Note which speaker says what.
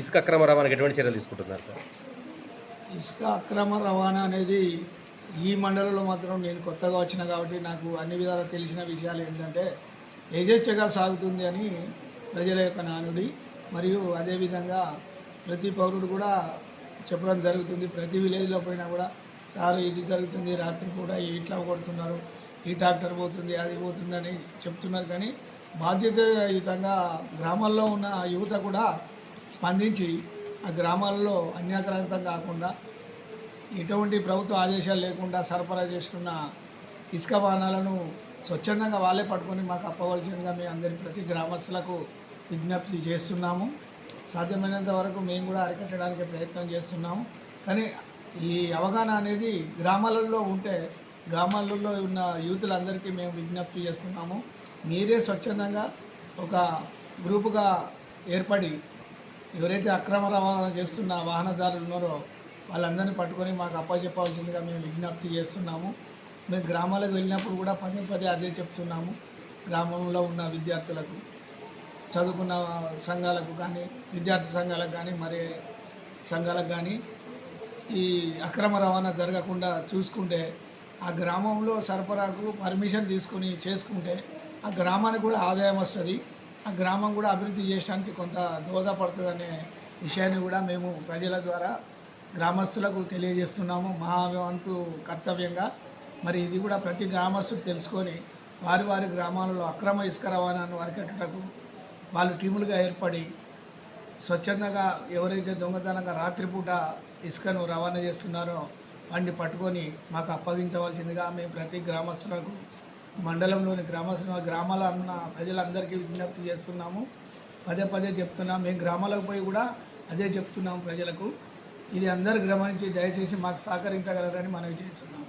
Speaker 1: ఇసుక అక్రమ రవాణాకి ఎటువంటి చర్యలు తీసుకుంటున్నారు సార్?
Speaker 2: ఇసుక అక్రమ రవాణా అనేది ఈ మండలంలో మాత్రం నేను కొత్తగా వచ్చిన కాబట్టి నాకు అన్ని విధాలా తెలిసిన విషయాలు ఏంటంటే యజేచ్ఛగా సాగుతుంది అని ప్రజల యొక్క నానుడి మరియు అదేవిధంగా ప్రతి పౌరుడు కూడా చెప్పడం జరుగుతుంది. ప్రతి విలేజ్లో పోయినా కూడా సార్ ఇది జరుగుతుంది రాత్రి కూడా ఇట్లా కొడుతున్నారు ఈ ట్రాక్టర్ పోతుంది అది పోతుందని చెప్తున్నారు. కానీ బాధ్యతయుతంగా గ్రామాల్లో ఉన్న యువత కూడా స్పందించి ఆ గ్రామాల్లో అన్యాక్రాంతం కాకుండా ఎటువంటి ప్రభుత్వ ఆదేశాలు లేకుండా సరఫరా చేస్తున్న ఇసుక వాహనాలను స్వచ్ఛందంగా వాళ్ళే పట్టుకొని మాకు అప్పవలసిందిగా మేము అందరి ప్రతి గ్రామస్తులకు విజ్ఞప్తి చేస్తున్నాము. సాధ్యమైనంత వరకు మేము కూడా అరికట్టడానికి ప్రయత్నం చేస్తున్నాము. కానీ ఈ అవగాహన అనేది గ్రామాలలో ఉంటే గ్రామాలలో ఉన్న యూతులందరికీ మేము విజ్ఞప్తి చేస్తున్నాము. మీరే స్వచ్ఛందంగా ఒక గ్రూపుగా ఏర్పడి ఎవరైతే అక్రమ రవాణా చేస్తున్న వాహనదారులు ఉన్నారో వాళ్ళందరినీ పట్టుకొని మాకు అప్పచెప్పాల్సిందిగా మేము విజ్ఞప్తి చేస్తున్నాము. మేము గ్రామాలకు వెళ్ళినప్పుడు కూడా పదే పదే అదే చెప్తున్నాము. గ్రామంలో ఉన్న విద్యార్థులకు చదువుకున్న సంఘాలకు కానీ విద్యార్థి సంఘాలకు కానీ మరి సంఘాలకు కానీ ఈ అక్రమ రవాణా జరగకుండా చూసుకుంటే ఆ గ్రామంలో సరఫరాకు పర్మిషన్ తీసుకుని చేసుకుంటే ఆ గ్రామానికి కూడా ఆదాయం వస్తుంది. ఆ గ్రామం కూడా అభివృద్ధి చేయడానికి కొంత దోహదపడుతుందనే విషయాన్ని కూడా మేము ప్రజల ద్వారా గ్రామస్తులకు తెలియజేస్తున్నాము. మా వంతు కర్తవ్యంగా. మరి ఇది కూడా ప్రతి గ్రామస్తుడు తెలుసుకొని వారి వారి గ్రామాలలో అక్రమ ఇసుక రవాణాను అరికట్టుటకు వాళ్ళు టీములుగా ఏర్పడి స్వచ్ఛందంగా ఎవరైతే దొంగతనంగా రాత్రిపూట ఇసుకను రవాణా చేస్తున్నారో వాడిని పట్టుకొని మాకు అప్పగించవలసిందిగా మేము ప్రతి గ్రామస్తులకు మండలంలోని గ్రామ గ్రామాల ఉన్న ప్రజలందరికీ విజ్ఞప్తి చేస్తున్నాము. పదే పదే చెప్తున్నాం. మేము గ్రామాలకు పోయి కూడా అదే చెప్తున్నాము ప్రజలకు. ఇది అందరు గమనించి దయచేసి మాకు సహకరించగలరని మనవి చేస్తున్నాము